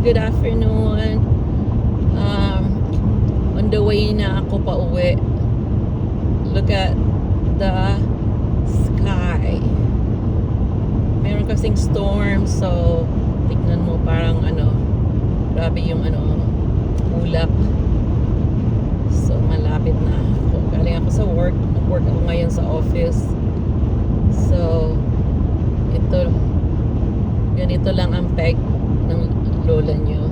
good afternoon. Um, on the way na ako pa uwi. Look at the sky. Meron kasing storm, so tignan mo parang ano, grabe yung ano, ulap. So malapit na ako. Galing ako sa work. Nag-work ako ngayon sa office. So, ito, ganito lang ang peg ng lola nyo.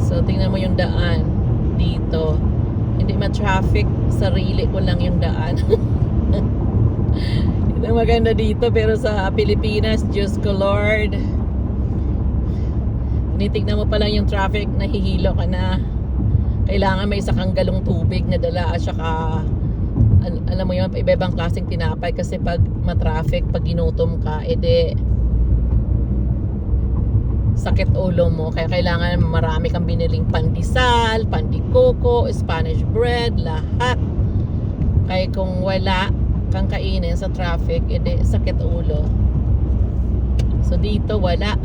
So, tingnan mo yung daan dito. Hindi ma-traffic. Sarili ko lang yung daan. Ito maganda dito. Pero sa Pilipinas, Diyos ko Lord. Tinitignan mo pa lang yung traffic, nahihilo ka na. Kailangan may isa kang galong tubig na dala at saka al- alam mo yun, iba-ibang klaseng tinapay kasi pag matraffic, pag ginutom ka, edi sakit ulo mo. Kaya kailangan marami kang biniling pandesal, pandikoko, Spanish bread, lahat. Kaya kung wala kang kainin sa traffic, edi sakit ulo. So dito wala.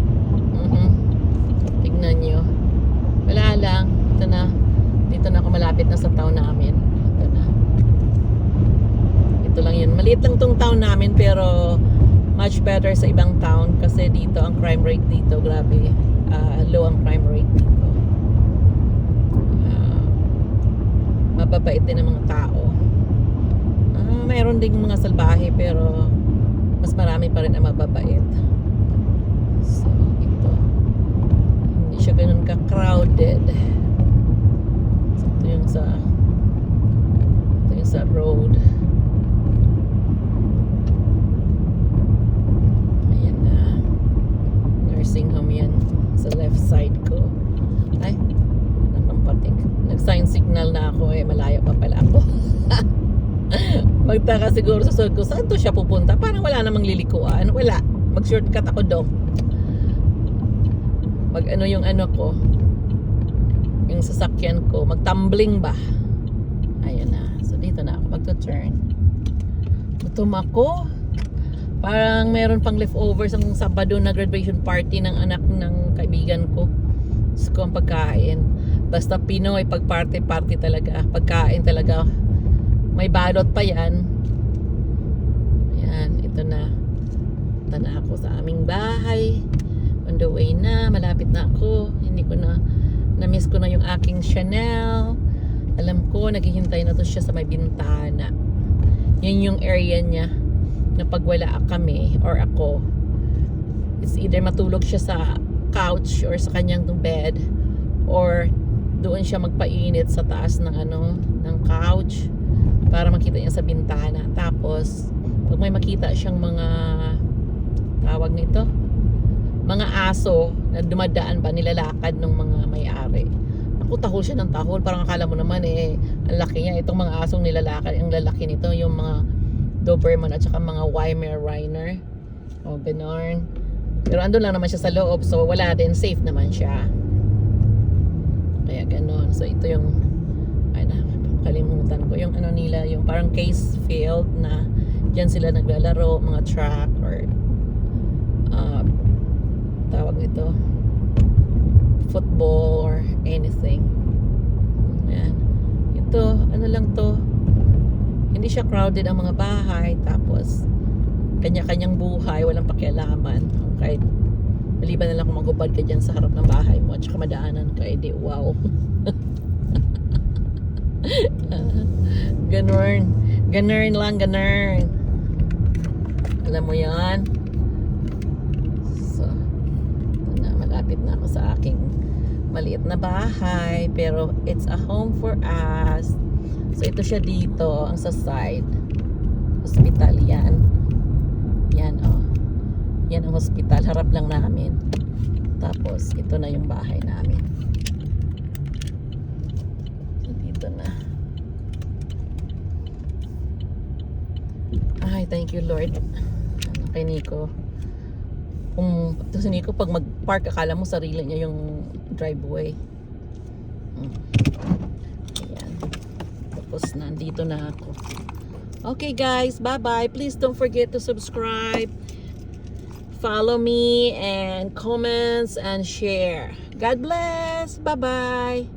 Mhm. Tignan nyo. Wala lang. Ito na. Dito na ako malapit na sa town namin. Ito na. Ito lang yun. Maliit lang tong town namin pero much better sa ibang town kasi dito ang crime rate dito grabe. Ah, low ang crime rate dito. Ah, mababait din ang mga tao. Ah, mayroon ding mga salbahe pero mas marami pa rin ang mababait. So ito. Hindi siya ganun ka crowded so, ito yung sa ito yung sa road Ayan na. Nursing home yan. Sa left side ko. Ay, nakampating. Nag-sign signal na ako eh. Malayo pa pala ako. Magtaka siguro sa susunod ko, saan to siya pupunta? Parang wala namang lilikuan. Wala. Mag-shortcut ako daw. Mag ano yung ano ko. Yung sasakyan ko. Mag-tumbling ba? Ayan na. So dito na ako. Magto-turn. Gutom ako. Parang meron pang leftovers ang Sabado na graduation party ng anak ng kaibigan ko. Gusto ko ang pagkain. Basta Pinoy, pag party-party talaga. Pagkain talaga. May balot pa yan. Ayan, ito na. Na ako sa aming bahay. On the way na, malapit na ako. Hindi ko na, na-miss ko na yung aking Chanel. Alam ko, naghihintay na to siya sa may bintana. Yun yung area niya na pag wala kami or ako it's either matulog siya sa couch or sa kanyang bed or doon siya magpainit sa taas ng ano ng couch para makita niya sa bintana. Tapos pag may makita siyang mga tawag nito mga aso na dumadaan ba nilalakad ng mga may-ari. Ako tahol siya ng tahol. Parang akala mo naman eh ang laki niya. Itong mga asong nilalakad ang lalaki nito yung mga Doberman at saka mga Weimaraner o Benorn. Pero andun lang naman siya sa loob so wala din, safe naman siya. Kaya ganon. So ito yung ay na, kalimutan ko yung ano nila, yung parang case field na diyan sila naglalaro, mga track or uh, tawag nito football or anything. Yan. Ito, ano lang to, hindi siya crowded ang mga bahay tapos kanya-kanyang buhay walang pakialaman kahit maliban na lang kung magubad ka dyan sa harap ng bahay mo at saka madaanan ka edi wow ganun ganun lang ganun alam mo yan so na malapit na ako sa aking maliit na bahay pero it's a home for us So ito siya dito, ang sa side. Hospital yan. Yan oh. Yan ang hospital, harap lang namin. Tapos ito na yung bahay namin. So dito na. Ay, thank you Lord. Ano kay Nico. Kung ito si Nico, pag mag-park, akala mo sarili niya yung driveway. Ayan. Tapos nandito na ako. Okay guys, bye-bye. Please don't forget to subscribe follow me and comments and share. God bless. Bye-bye.